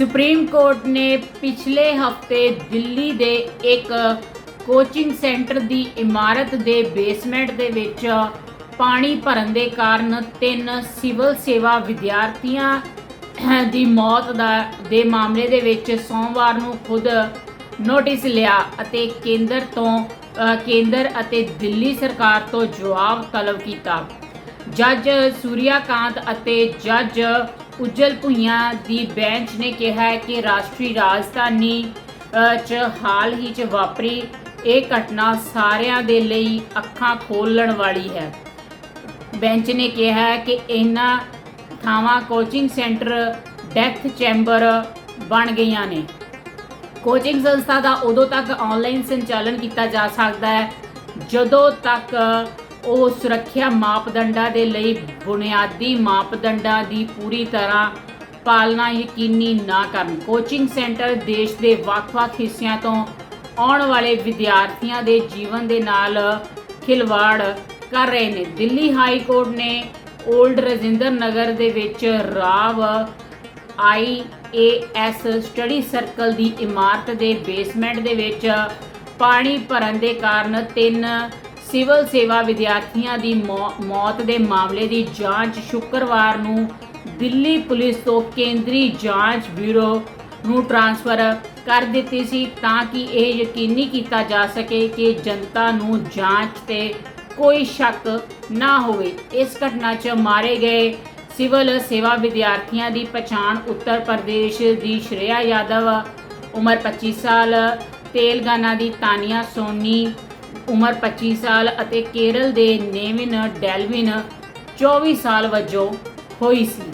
Supreme court ਨੇ ਪਿਛਲੇ ਹਫ਼ਤੇ ਦਿੱਲੀ ਦੇ ਇੱਕ ਕੋਚਿੰਗ ਸੈਂਟਰ ਦੀ ਇਮਾਰਤ ਦੇ ਬੇਸਮੈਂਟ ਦੇ ਵਿੱਚ ਪਾਣੀ ਭਰਨ ਦੇ ਕਾਰਨ ਤਿੰਨ ਸਿਵਲ ਸੇਵਾ ਵਿਦਿਆਰਥੀਆਂ ਦੀ ਮੌਤ ਦਾ, ਦੇ ਮਾਮਲੇ ਦੇ ਵਿੱਚ ਸੋਮਵਾਰ ਨੂੰ ਖੁਦ ਨੋਟਿਸ ਲਿਆ ਅਤੇ ਕੇਂਦਰ ਤੋਂ ਕੇਂਦਰ ਅਤੇ ਦਿੱਲੀ ਸਰਕਾਰ ਤੋਂ ਜਵਾਬ ਤਲਬ ਕੀਤਾ। ਜੱਜ ਸੂਰਿਆਕਾਂਤ ਅਤੇ ਜੱਜ ਉਜਲ ਭੁਈਆ ਦੀ ਬੈਂਚ ਨੇ ਕਿਹਾ ਕਿ ਰਾਸ਼ਟਰੀ ਰਾਜਧਾਨੀ 'ਚ ਹਾਲ ਹੀ 'ਚ ਵਾਪਰੀ ਇਹ ਘਟਨਾ ਸਾਰਿਆਂ ਦੇ ਲਈ ਅੱਖਾਂ ਖੋਲਣ ਵਾਲੀ ਹੈ। ਬੈਂਚ ਨੇ ਕਿਹਾ ਕਿ ਇਹਨਾਂ ਥਾਵਾਂ ਕੋਚਿੰਗ ਸੈਂਟਰ, ਡੈਥ ਚੈਂਬਰ ਬਣ ਗਈਆਂ ਨੇ। ਕੋਚਿੰਗ ਸੰਸਥਾ ਦਾ ਉਦੋਂ ਤੱਕ ਆਨਲਾਈਨ ਸੰਚਾਲਨ ਕੀਤਾ ਜਾ ਸਕਦਾ ਹੈ, ਜਦੋਂ ਤੱਕ ਉਹ ਸੁਰੱਖਿਆ ਮਾਪਦੰਡਾਂ ਦੇ ਲਈ ਬੁਨਿਆਦੀ ਮਾਪਦੰਡਾਂ ਦੀ ਪੂਰੀ ਤਰ੍ਹਾਂ ਪਾਲਣਾ ਯਕੀਨੀ ਨਾ ਕਰਨ। ਕੋਚਿੰਗ ਸੈਂਟਰ ਦੇਸ਼ ਦੇ ਵੱਖ-ਵੱਖ ਹਿੱਸਿਆਂ ਤੋਂ ਆਉਣ ਵਾਲੇ ਵਿਦਿਆਰਥੀਆਂ ਦੇ ਜੀਵਨ ਦੇ ਨਾਲ ਖਿਲਵਾੜ ਕਰ ਰਹੇ ਨੇ। ਦਿੱਲੀ ਹਾਈ ਕੋਰਟ ਨੇ 올ਡ ਰਜਿੰਦਰ ਨਗਰ ਦੇ ਵਿੱਚ Rau I IAS study circle ਦੀ ਇਮਾਰਤ ਦੇ ਬੇਸਮੈਂਟ ਦੇ ਵਿੱਚ ਪਾਣੀ ਭਰਨ ਦੇ ਕਾਰਨ ਤਿੰਨ ਸਿਵਲ ਸੇਵਾ ਵਿਦਿਆਰਥੀਆਂ ਦੀ ਮੌ- ਮੌਤ ਦੇ ਮਾਮਲੇ ਦੀ ਜਾਂਚ ਸ਼ੁੱਕਰਵਾਰ ਨੂੰ ਦਿੱਲੀ ਪੁਲਿਸ ਤੋਂ ਕੇਂਦਰੀ ਜਾਂਚ ਬਿਊਰੋ ਨੂੰ ਟ੍ਰਾਂਸਫਰ ਕਰ ਦਿੱਤੀ ਸੀ ਤਾਂ ਕਿ ਇਹ ਯਕੀਨੀ ਕੀਤਾ ਜਾ ਸਕੇ ਕਿ ਜਨਤਾ ਨੂੰ ਜਾਂਚ ਤੇ ਕੋਈ ਸ਼ੱਕ ਨਾ ਹੋਵੇ। ਇਸ ਘਟਨਾ 'ਚ ਮਾਰੇ ਗਏ ਸਿਵਲ ਸੇਵਾ ਵਿਦਿਆਰਥੀਆਂ ਦੀ ਪਛਾਣ ਉੱਤਰ ਪ੍ਰਦੇਸ਼ ਦੀ ਸ਼੍ਰੇਆ ਯਾਦਵ, ਉਮਰ 25 ਸਾਲ, ਤੇਲੰਗਾਨਾ ਦੀ ਤਾਨੀਆ ਸੋਨੀ ਉਮਰ 25 ਸਾਲ ਅਤੇ ਕੇਰਲ ਦੇ ਨੇਵਿਨ ਡੈਲਵਿਨ 24 ਸਾਲ ਵਜੋਂ ਹੋਈ ਸੀ।